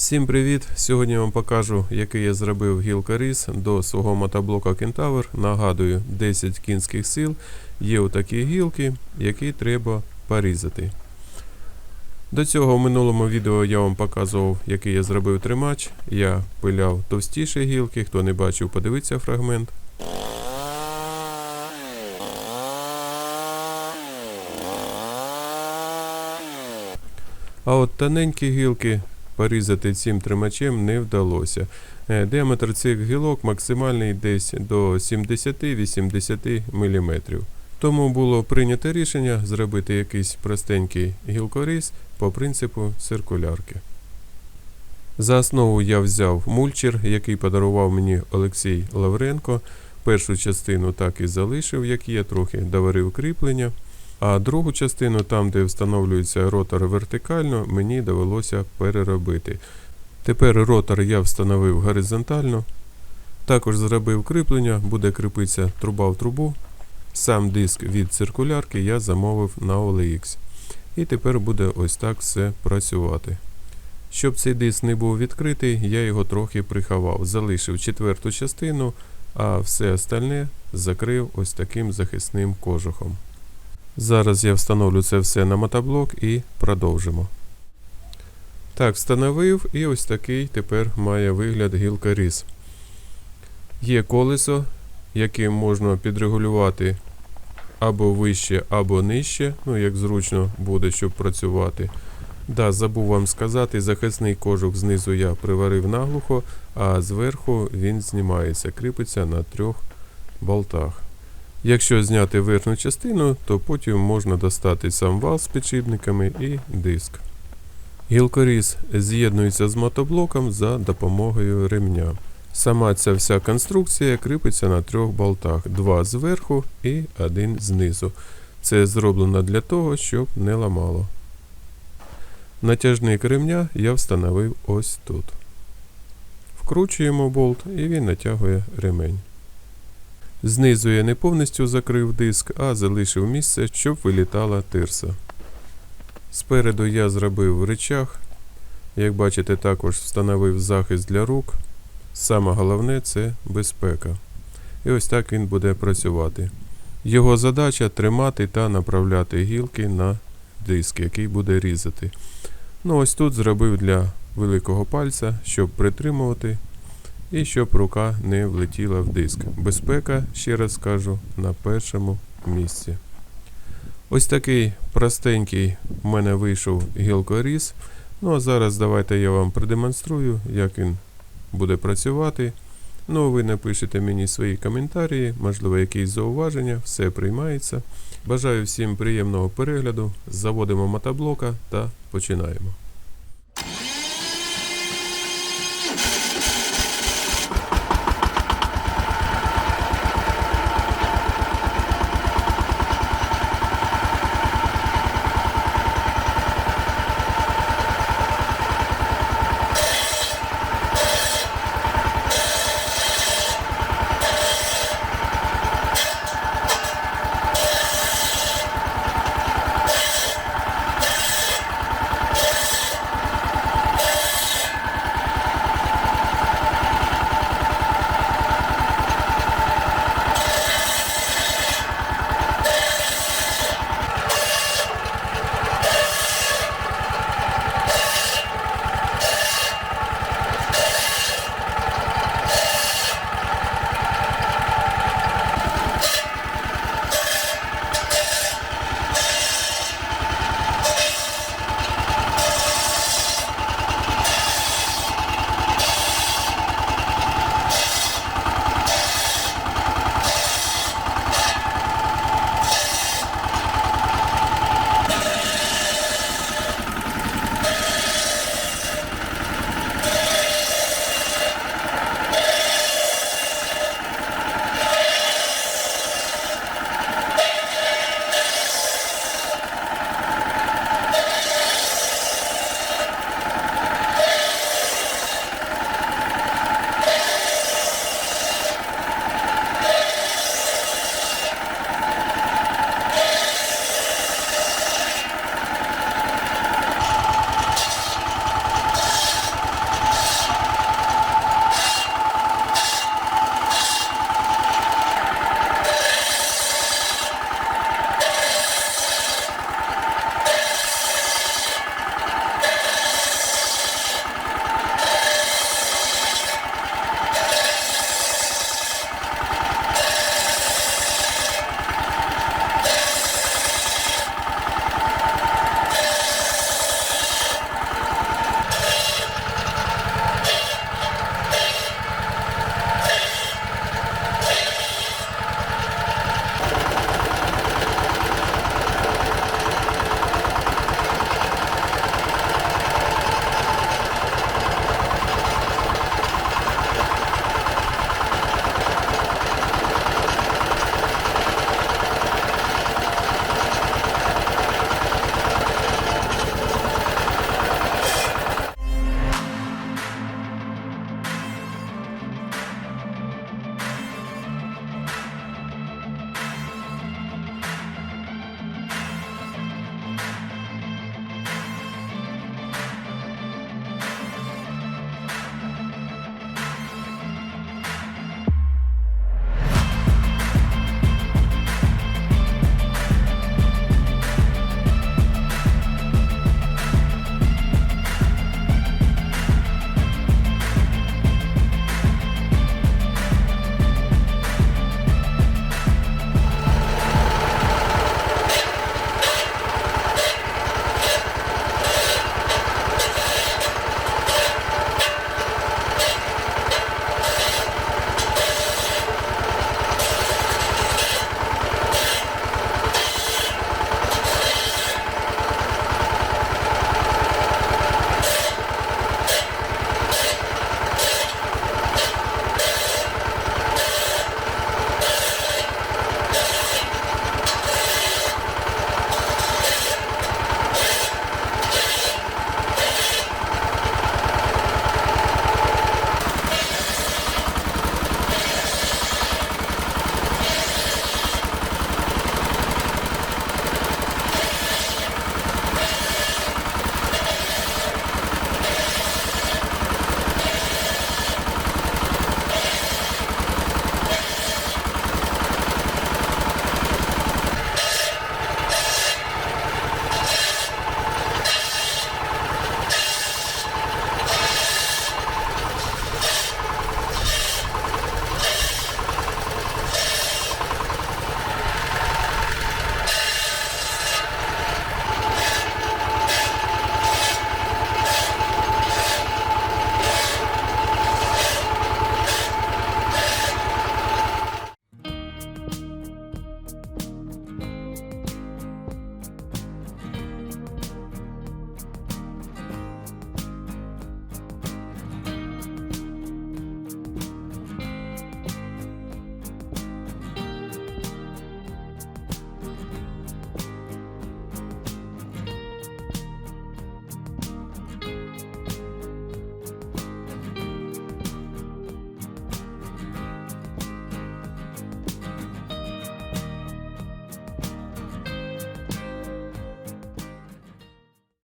Всім привіт! Сьогодні я вам покажу, який я зробив гілкоріз до свого мотоблока Кентавр. Нагадую, 10 кінських сил. Є отакі гілки, які треба порізати. До цього в минулому відео я вам показував, який я зробив тримач. Я пиляв товстіші гілки. Хто не бачив, подивіться фрагмент. А от тоненькі гілки порізати цим тримачем не вдалося. Е, Діаметр цих гілок максимальний десь до 70-80 мм. Тому було прийнято рішення зробити якийсь простенький гілкоріз по принципу циркулярки. За основу я взяв мульчер, який подарував мені Олексій Лавренко. Першу частину так і залишив, як є, трохи доварив кріплення. А другу частину, там, де встановлюється ротор вертикально, мені довелося переробити. Тепер ротор я встановив горизонтально. Також зробив кріплення, буде кріпитися труба в трубу. Сам диск від циркулярки я замовив на OLX. І тепер буде ось так все працювати. Щоб цей диск не був відкритий, я його трохи приховав. Залишив четверту частину, а все остальне закрив ось таким захисним кожухом. Зараз я встановлю це все на мотоблок і продовжимо. Так, встановив і ось такий тепер має вигляд гілка різ. Є колесо, яким можна підрегулювати або вище, або нижче, ну як зручно буде, щоб працювати. Да, забув вам сказати, захисний кожух знизу я приварив наглухо, а зверху він знімається, кріпиться на трьох болтах. Якщо зняти верхню частину, то потім можна достати сам вал з підшипниками і диск. Гілкоріз з'єднується з мотоблоком за допомогою ремня. Сама ця вся конструкція кріпиться на трьох болтах: два зверху і один знизу. Це зроблено для того, щоб не ламало. Натяжник ремня я встановив ось тут. Вкручуємо болт і він натягує ремень. Знизу я не повністю закрив диск, а залишив місце, щоб вилітала тирса. Спереду я зробив речах. Як бачите, також встановив захист для рук. Саме головне це безпека. І ось так він буде працювати. Його задача тримати та направляти гілки на диск, який буде різати. Ну ось тут зробив для великого пальця, щоб притримувати і щоб рука не влетіла в диск. Безпека, ще раз скажу, на першому місці. Ось такий простенький в мене вийшов гілкоріз. Ну а зараз давайте я вам продемонструю, як він буде працювати. Ну, ви напишете мені свої коментарі, можливо, якісь зауваження, все приймається. Бажаю всім приємного перегляду. Заводимо мотоблока та починаємо.